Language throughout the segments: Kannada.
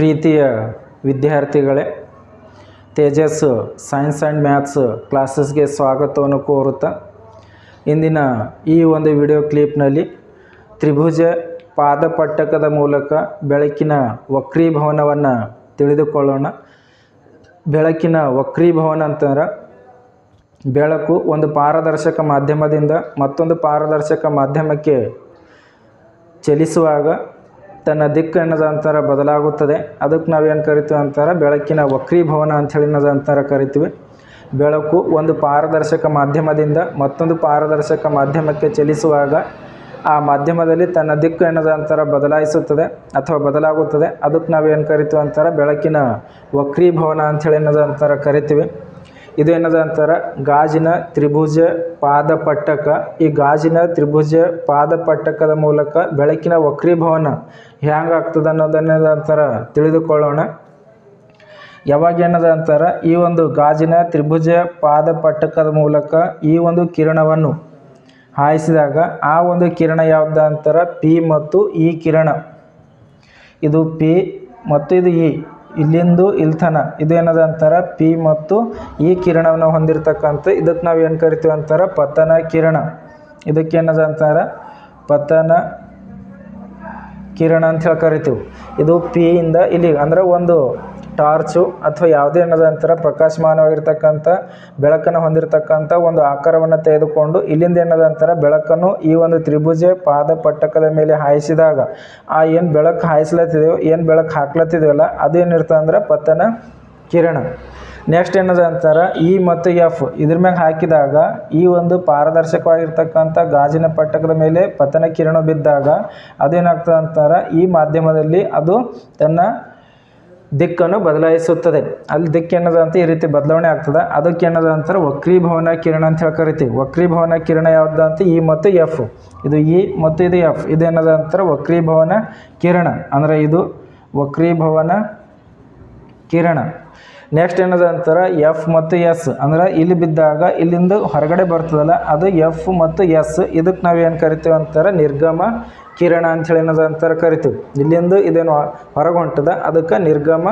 ಪ್ರೀತಿಯ ವಿದ್ಯಾರ್ಥಿಗಳೇ ತೇಜಸ್ ಸೈನ್ಸ್ ಆ್ಯಂಡ್ ಮ್ಯಾಥ್ಸ್ ಕ್ಲಾಸಸ್ಗೆ ಸ್ವಾಗತವನ್ನು ಕೋರುತ್ತಾ ಇಂದಿನ ಈ ಒಂದು ವಿಡಿಯೋ ಕ್ಲಿಪ್ನಲ್ಲಿ ತ್ರಿಭುಜ ಪಾದಪಟ್ಟಕದ ಮೂಲಕ ಬೆಳಕಿನ ವಕ್ರೀಭವನವನ್ನು ತಿಳಿದುಕೊಳ್ಳೋಣ. ಬೆಳಕಿನ ವಕ್ರೀಭವನ ಅಂತಂದ್ರೆ ಬೆಳಕು ಒಂದು ಪಾರದರ್ಶಕ ಮಾಧ್ಯಮದಿಂದ ಮತ್ತೊಂದು ಪಾರದರ್ಶಕ ಮಾಧ್ಯಮಕ್ಕೆ ಚಲಿಸುವಾಗ ತನ್ನ ದಿಕ್ಕು ಅನ್ನೋದಂತರ ಬದಲಾಗುತ್ತದೆ. ಅದಕ್ಕೆ ನಾವೇನು ಕರಿತೀವಿ ಅಂತಾರೆ ಬೆಳಕಿನ ವಕ್ರೀಭವನ ಅಂಥೇಳಿ ಅನ್ನೋದಂತರ ಕರಿತೀವಿ. ಬೆಳಕು ಒಂದು ಪಾರದರ್ಶಕ ಮಾಧ್ಯಮದಿಂದ ಮತ್ತೊಂದು ಪಾರದರ್ಶಕ ಮಾಧ್ಯಮಕ್ಕೆ ಚಲಿಸುವಾಗ ಆ ಮಾಧ್ಯಮದಲ್ಲಿ ತನ್ನ ದಿಕ್ಕು ಅನ್ನೋದಂತರ ಬದಲಾಯಿಸುತ್ತದೆ ಅಥವಾ ಬದಲಾಗುತ್ತದೆ. ಅದಕ್ಕೆ ನಾವೇನು ಕರಿತೀವಿ ಅಂತಾರೆ ಬೆಳಕಿನ ವಕ್ರೀಭವನ ಅಂಥೇಳಿ ಅನ್ನೋದಂತರ ಕರಿತೀವಿ. ಇದು ಏನದ ಅಂತಾರೆ? ಗಾಜಿನ ತ್ರಿಭುಜ ಪಾದಪಟ್ಟಕ. ಈ ಗಾಜಿನ ತ್ರಿಭುಜ ಪಾದಪಟ್ಟಕದ ಮೂಲಕ ಬೆಳಕಿನ ವಕ್ರೀಭವನ ಹ್ಯಾಂಗೆ ಆಗ್ತದೆ ಅನ್ನೋದನ್ನದಂತರ ತಿಳಿದುಕೊಳ್ಳೋಣ. ಯಾವಾಗ ಏನದ ಅಂತಾರೆ? ಈ ಒಂದು ಗಾಜಿನ ತ್ರಿಭುಜ ಪಾದಪಟ್ಟಕದ ಮೂಲಕ ಈ ಒಂದು ಕಿರಣವನ್ನು ಹಾಯಿಸಿದಾಗ ಆ ಒಂದು ಕಿರಣ ಯಾವ್ದು ಅಂತಾರೆ? ಪಿ ಮತ್ತು ಈ ಕಿರಣ. ಇದು ಪಿ ಮತ್ತು ಇದು ಇ. ಇಲ್ಲಿಂದು ಇಲ್ತನ. ಇದು ಏನದ ಅಂತಾರೆ ಪಿ ಮತ್ತು ಈ ಕಿರಣವನ್ನು ಹೊಂದಿರತಕ್ಕಂಥ, ಇದಕ್ಕೆ ನಾವು ಏನು ಕರಿತೀವಿ ಅಂತಾರೆ, ಪತನ ಕಿರಣ. ಇದಕ್ಕೆ ಏನದ ಅಂತಾರೆ ಪತನ ಕಿರಣ ಅಂತ ಹೇಳಿ ಕರಿತೀವಿ. ಇದು ಪಿ ಇಂದ ಇಲ್ಲಿ ಅಂದ್ರೆ ಒಂದು ಟಾರ್ಚು ಅಥವಾ ಯಾವುದೇ ಏನದ ಅಂತಾರೆ ಪ್ರಕಾಶಮಾನವಾಗಿರ್ತಕ್ಕಂಥ, ಬೆಳಕನ್ನು ಹೊಂದಿರತಕ್ಕಂಥ ಒಂದು ಆಕಾರವನ್ನು ತೆಗೆದುಕೊಂಡು ಇಲ್ಲಿಂದ ಏನದ ಅಂತಾರೆ ಬೆಳಕನ್ನು ಈ ಒಂದು ತ್ರಿಭುಜ ಪಾದ ಪಟ್ಟಕದ ಮೇಲೆ ಹಾಯಿಸಿದಾಗ, ಆ ಏನು ಬೆಳಕು ಹಾಯಿಸ್ಲತ್ತಿದೆಯೋ, ಏನು ಬೆಳಕು ಹಾಕ್ಲತ್ತಿದೆಯಲ್ಲ ಅದೇನಿರ್ತದೆ ಅಂದ್ರೆ ಪತನ ಕಿರಣ. ನೆಕ್ಸ್ಟ್ ಏನದ ಅಂತಾರೆ ಇ ಮತ್ತು ಎಫ್ ಇದ್ರ ಮ್ಯಾಗ ಹಾಕಿದಾಗ, ಈ ಒಂದು ಪಾರದರ್ಶಕವಾಗಿರ್ತಕ್ಕಂಥ ಗಾಜಿನ ಪಟ್ಟಕದ ಮೇಲೆ ಪತನ ಕಿರಣ ಬಿದ್ದಾಗ ಅದೇನಾಗ್ತದೆ ಅಂತಾರೆ ಈ ಮಾಧ್ಯಮದಲ್ಲಿ ಅದು ತನ್ನ ದಿಕ್ಕನ್ನು ಬದಲಾಯಿಸುತ್ತದೆ. ಅಲ್ಲಿ ದಿಕ್ಕು ಅಂತ ಈ ರೀತಿ ಬದಲಾವಣೆ ಆಗ್ತದೆ. ಅದಕ್ಕೆ ಏನದ ಅಂತಾರೆ ವಕ್ರೀಭವನ ಕಿರಣ ಅಂತ ಹೇಳಿ ಕರಿತೀವಿ ವಕ್ರೀಭವನ ಕಿರಣ ಯಾವ್ದು ಅಂತ ಇ ಮತ್ತು ಎಫ್. ಇದು ಇ ಮತ್ತು ಇದು ಎಫ್. ಇದು ಏನದ ಅಂತಾರೆ ವಕ್ರೀಭವನ ಕಿರಣ. ಅಂದರೆ ಇದು ವಕ್ರೀಭವನ ಕಿರಣ. ನೆಕ್ಸ್ಟ್ ಏನದ ಅಂತಾರೆ? ಎಫ್ ಮತ್ತು ಎಸ್ ಅಂದ್ರೆ ಇಲ್ಲಿ ಬಿದ್ದಾಗ ಇಲ್ಲಿಂದ ಹೊರಗಡೆ ಬರ್ತದಲ್ಲ, ಅದು ಎಫ್ ಮತ್ತು ಎಸ್ ಇದಕ್ಕೆ ನಾವು ಏನು ಕರಿತೀವಿ ಅಂತಾರೆ? ನಿರ್ಗಮ ಕಿರಣ ಅಂಥೇಳಿ ಏನದ ಅಂತಾರೆ ಕರಿತೀವಿ. ಇಲ್ಲಿಂದ ಇದೇನು ಹೊರಗೊಂಟದ ಅದಕ್ಕೆ ನಿರ್ಗಮ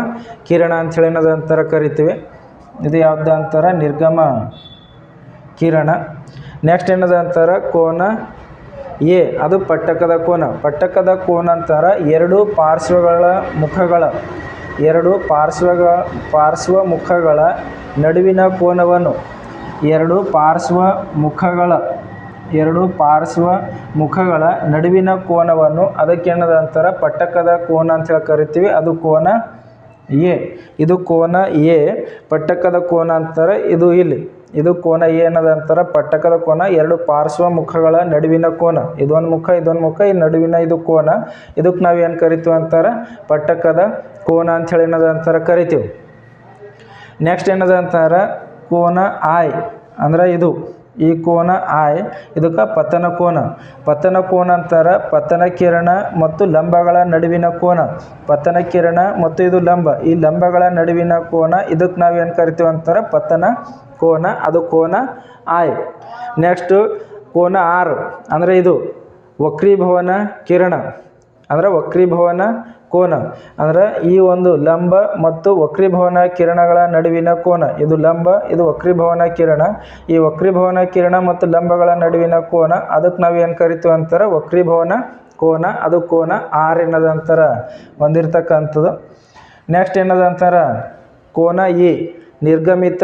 ಕಿರಣ ಅಂಥೇಳಿ ಏನದ ಅಂತಾರೆ ಕರಿತೀವಿ. ಇದು ಯಾವ್ದು ಅಂತಾರೆ? ನಿರ್ಗಮ ಕಿರಣ. ನೆಕ್ಸ್ಟ್ ಏನದ ಅಂತಾರೆ? ಕೋನ ಎ. ಅದು ಪಟ್ಟಕದ ಕೋನ. ಪಟ್ಟಕದ ಕೋನ ಅಂತಾರ ಎರಡು ಪಾರ್ಶ್ವಗಳ ಮುಖಗಳ ಎರಡು ಪಾರ್ಶ್ವಗಳ ಪಾರ್ಶ್ವ ಮುಖಗಳ ನಡುವಿನ ಕೋನವನ್ನು. ಎರಡು ಪಾರ್ಶ್ವ ಮುಖಗಳ, ಎರಡು ಪಾರ್ಶ್ವ ಮುಖಗಳ ನಡುವಿನ ಕೋನವನ್ನು. ಅದಕ್ಕೆ ಏನದ ಅಂತಾರೆ? ಪಟ್ಟಕದ ಕೋನ ಅಂತ ಹೇಳಿ ಕರಿತೀವಿ. ಅದು ಕೋನ ಎ. ಇದು ಕೋನ ಎ, ಪಟ್ಟಕದ ಕೋನ ಅಂತಾರೆ. ಇದು ಇಲ್ಲಿ. ಇದು ಕೋನ ಏನದ ಅಂತಾರ ಪಟ್ಟಕದ ಕೋನ, ಎರಡು ಪಾರ್ಶ್ವ ಮುಖಗಳ ನಡುವಿನ ಕೋನ. ಇದೊಂದು ಮುಖ ಇದೊಂದು ಮುಖ, ಈ ನಡುವಿನ ಇದು ಕೋನ. ಇದಕ್ಕೆ ನಾವು ಏನು ಕರಿತೀವಿ ಅಂತಾರೆ? ಪಟ್ಟಕದ ಕೋನ ಅಂಥೇಳಿ ಏನದ ಅಂತಾರೆ ಕರಿತೀವಿ. ನೆಕ್ಸ್ಟ್ ಏನದ ಅಂತಾರೆ? ಕೋನ ಆಯ್. ಅಂದ್ರೆ ಇದು, ಈ ಕೋನ ಆಯ್, ಇದಕ್ಕೆ ಪತನ ಕೋನ. ಪತನ ಕೋನ ಅಂತಾರೆ ಪತನ ಕಿರಣ ಮತ್ತು ಲಂಬಗಳ ನಡುವಿನ ಕೋನ. ಪತನ ಕಿರಣ ಮತ್ತು ಇದು ಲಂಬ. ಈ ಲಂಬಗಳ ನಡುವಿನ ಕೋನ ಇದಕ್ಕೆ ನಾವು ಏನು ಕರಿತೀವಿ ಅಂತಾರೆ? ಪತನ ಕೋನ, ಅದು ಕೋನ ಆಯ್ ನೆಕ್ಸ್ಟು ಕೋನ ಆರು. ಅಂದರೆ ಇದು ವಕ್ರೀಭವನ ಕಿರಣ. ಅಂದರೆ ವಕ್ರೀಭವನ ಕೋನ. ಅಂದರೆ ಈ ಒಂದು ಲಂಬ ಮತ್ತು ವಕ್ರೀಭವನ ಕಿರಣಗಳ ನಡುವಿನ ಕೋನ. ಇದು ಲಂಬ, ಇದು ವಕ್ರೀಭವನ ಕಿರಣ. ಈ ವಕ್ರೀಭವನ ಕಿರಣ ಮತ್ತು ಲಂಬಗಳ ನಡುವಿನ ಕೋನ, ಅದಕ್ಕೆ ನಾವು ಏನು ಕರಿತೀವಿ ಅಂತಾರೆ? ವಕ್ರೀಭವನ ಕೋನ, ಅದು ಕೋನ ಆರ್ ಏನದ ಅಂತಾರೆ? ಹೊಂದಿರ್ತಕ್ಕಂಥದ್ದು ನೆಕ್ಸ್ಟ್ ಏನದಂತಾರ ಕೋನ ಇ ನಿರ್ಗಮಿತ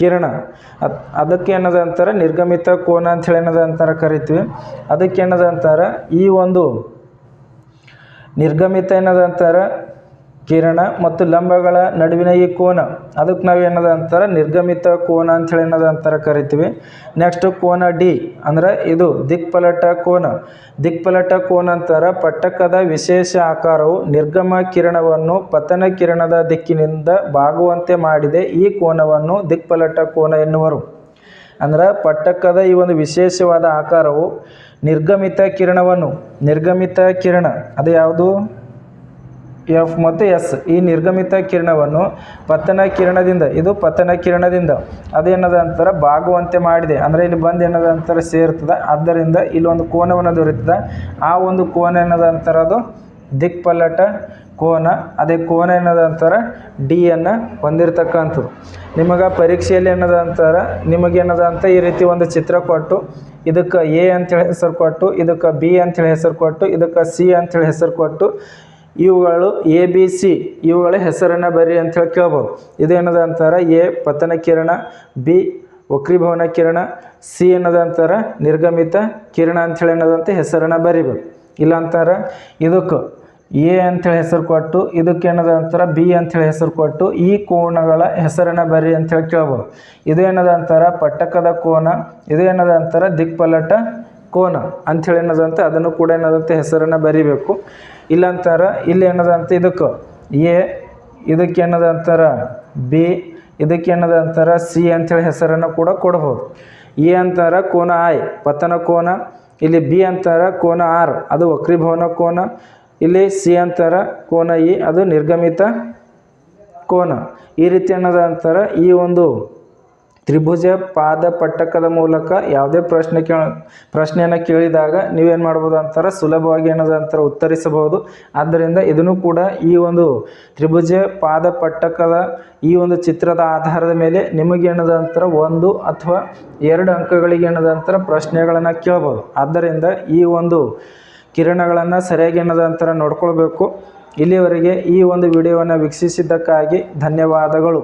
ಕಿರಣ. ಅದು ಅದಕ್ಕೆ ಏನದ ಅಂತಾರೆ? ನಿರ್ಗಮಿತ ಕೋನ ಅಂಥೇಳಿ ಏನದ ಅಂತಾರೆ ಕರಿತೀವಿ. ಅದಕ್ಕೆ ಏನದ ಅಂತಾರೆ? ಈ ಒಂದು ನಿರ್ಗಮಿತ ಏನದ ಅಂತಾರೆ? ಕಿರಣ ಮತ್ತು ಲಂಬಗಳ ನಡುವಿನ ಈ ಕೋನ. ಅದಕ್ಕೆ ನಾವು ಏನದ ಅಂತಾರೆ? ನಿರ್ಗಮಿತ ಕೋನ ಅಂಥೇಳಿ ಏನದ ಅಂತಾರೆ ಕರಿತೀವಿ. ನೆಕ್ಸ್ಟ್ ಕೋನ ಡಿ ಅಂದ್ರೆ ಇದು ದಿಕ್ಪಲಟ ಕೋನ. ದಿಕ್ಪಲಟ ಕೋನ ಅಂತಾರೆ ಪಟ್ಟಕದ ವಿಶೇಷ ಆಕಾರವು ನಿರ್ಗಮ ಕಿರಣವನ್ನು ಪತನ ಕಿರಣದ ದಿಕ್ಕಿನಿಂದ ಬಾಗುವಂತೆ ಮಾಡಿದೆ. ಈ ಕೋನವನ್ನು ದಿಕ್ಪಲಟ ಕೋನ ಎನ್ನುವರು. ಅಂದ್ರೆ ಪಟ್ಟಕದ ಈ ಒಂದು ವಿಶೇಷವಾದ ಆಕಾರವು ನಿರ್ಗಮಿತ ಕಿರಣವನ್ನು, ನಿರ್ಗಮಿತ ಕಿರಣ. ಅದು ಯಾವುದು? ಎಫ್ ಮತ್ತು ಎಸ್ ಈ ನಿರ್ಗಮಿತ ಕಿರಣವನ್ನು ಪತನ ಕಿರಣದಿಂದ, ಇದು ಪತನ ಕಿರಣದಿಂದ. ಅದೇನದ ಅಂತಾರೆ ಬಾಗುವಂತೆ ಮಾಡಿದೆ. ಅಂದರೆ ಇಲ್ಲಿ ಬಂದು ಏನದ ಅಂತಾರೆ ಸೇರ್ತದೆ. ಆದ್ದರಿಂದ ಇಲ್ಲೊಂದು ಕೋನವನ್ನು ದೊರೆತದೆ. ಆ ಒಂದು ಕೋನ ಏನದ ಅಂತಾರೆ ಅದು? ದಿಕ್ಪಲ್ಲಟ ಕೋನ. ಅದೇ ಕೋನ ಏನದ ಅಂತಾರೆ ಡಿಯನ್ನು ಹೊಂದಿರತಕ್ಕಂಥದ್ದು. ನಿಮಗೆ ಪರೀಕ್ಷೆಯಲ್ಲಿ ಏನದ ಅಂತಾರೆ ನಿಮಗೇನದ ಅಂತ ಈ ರೀತಿ ಒಂದು ಚಿತ್ರ ಕೊಟ್ಟು, ಇದಕ್ಕೆ ಎ ಅಂತೇಳಿ ಹೆಸರು ಕೊಟ್ಟು, ಇದಕ್ಕೆ ಬಿ ಅಂತೇಳಿ ಹೆಸರು ಕೊಟ್ಟು, ಇದಕ್ಕೆ ಸಿ ಅಂತೇಳಿ ಹೆಸರು ಕೊಟ್ಟು ಇವುಗಳು ಎ ಬಿ ಸಿ ಇವುಗಳ ಹೆಸರನ್ನು ಬರಿ ಅಂಥೇಳಿ ಕೇಳ್ಬೋದು. ಇದೇನದ ಅಂತಾರೆ? ಎ ಪತನ ಕಿರಣ ಬಿ ವಕ್ರೀಭವನ ಕಿರಣ ಸಿ ಏನದ ಅಂತಾರೆ? ನಿರ್ಗಮಿತ ಕಿರಣ ಅಂಥೇಳಿ ಏನದಂತ ಹೆಸರನ್ನು ಬರಿಬೇಕು ಇಲ್ಲ ಅಂತಾರೆ? ಇದಕ್ಕೆ ಎ ಅಂಥೇಳಿ ಹೆಸರು ಕೊಟ್ಟು, ಇದಕ್ಕೆ ಏನದ ಅಂತಾರೆ? ಬಿ ಅಂಥೇಳಿ ಹೆಸರು ಕೊಟ್ಟು, ಈ ಕೋನಗಳ ಹೆಸರನ್ನು ಬರಿ ಅಂಥೇಳಿ ಕೇಳ್ಬೋದು. ಇದು ಏನದ ಅಂತಾರೆ? ಪಟ್ಟಕದ ಕೋನ. ಇದು ಏನದ ಅಂತಾರೆ? ದಿಕ್ಪಲಟ ಕೋನ ಅಂಥೇಳಿ ಏನದಂತೆ, ಅದನ್ನು ಕೂಡ ಏನದಂತೆ ಹೆಸರನ್ನು ಬರಿಬೇಕು. ಇಲ್ಲಂತಾರ ಇಲ್ಲಿ ಏನದಂತೆ, ಇದಕ್ಕೆ ಎ, ಇದಕ್ಕೆ ಏನದ ಅಂತಾರ ಬಿ, ಇದಕ್ಕೆ ಏನದ ಅಂತಾರ ಸಿ ಅಂಥೇಳಿ ಹೆಸರನ್ನು ಕೂಡ ಕೊಡ್ಬೋದು. ಎ ಅಂತಾರ ಕೋನ ಐ, ಪತನ ಕೋನ, ಇಲ್ಲಿ ಬಿ ಅಂತಾರ ಕೋನ ಆರ್, ಅದು ವಕ್ರೀಭವನ ಕೋನ, ಇಲ್ಲಿ ಸಿ ಅಂತಾರ ಕೋನ ಇ, ಅದು ನಿರ್ಗಮಿತ ಕೋನ. ಈ ರೀತಿ ಅನ್ನೋದ ಅಂತಾರ ಈ ಒಂದು ತ್ರಿಭುಜ ಪಾದ ಪಟ್ಟಕದ ಮೂಲಕ ಯಾವುದೇ ಪ್ರಶ್ನೆ ಕೇಳ, ಪ್ರಶ್ನೆಯನ್ನು ಕೇಳಿದಾಗ ನೀವೇನು ಮಾಡ್ಬೋದು ಅಂತಾರೆ ಸುಲಭವಾಗಿ ಏನದ ಅಂತಾರೆ ಉತ್ತರಿಸಬಹುದು. ಆದ್ದರಿಂದ ಇದನ್ನು ಕೂಡ ಈ ಒಂದು ತ್ರಿಭುಜ ಪಾದ ಪಟ್ಟಕದ ಈ ಒಂದು ಚಿತ್ರದ ಆಧಾರದ ಮೇಲೆ ನಿಮಗೇನದ ಅಂತಾರೆ ಒಂದು ಅಥವಾ ಎರಡು ಅಂಕಗಳಿಗೆ ಏನದ ಅಂತಾರೆ ಪ್ರಶ್ನೆಗಳನ್ನು ಕೇಳ್ಬೋದು. ಆದ್ದರಿಂದ ಈ ಒಂದು ಕಿರಣಗಳನ್ನು ಸರಿಯಾಗಿ ಏನದ ಅಂತಾರೆ ನೋಡ್ಕೊಳ್ಬೇಕು. ಇಲ್ಲಿಯವರೆಗೆ ಈ ಒಂದು ವಿಡಿಯೋವನ್ನು ವೀಕ್ಷಿಸಿದ್ದಕ್ಕಾಗಿ ಧನ್ಯವಾದಗಳು.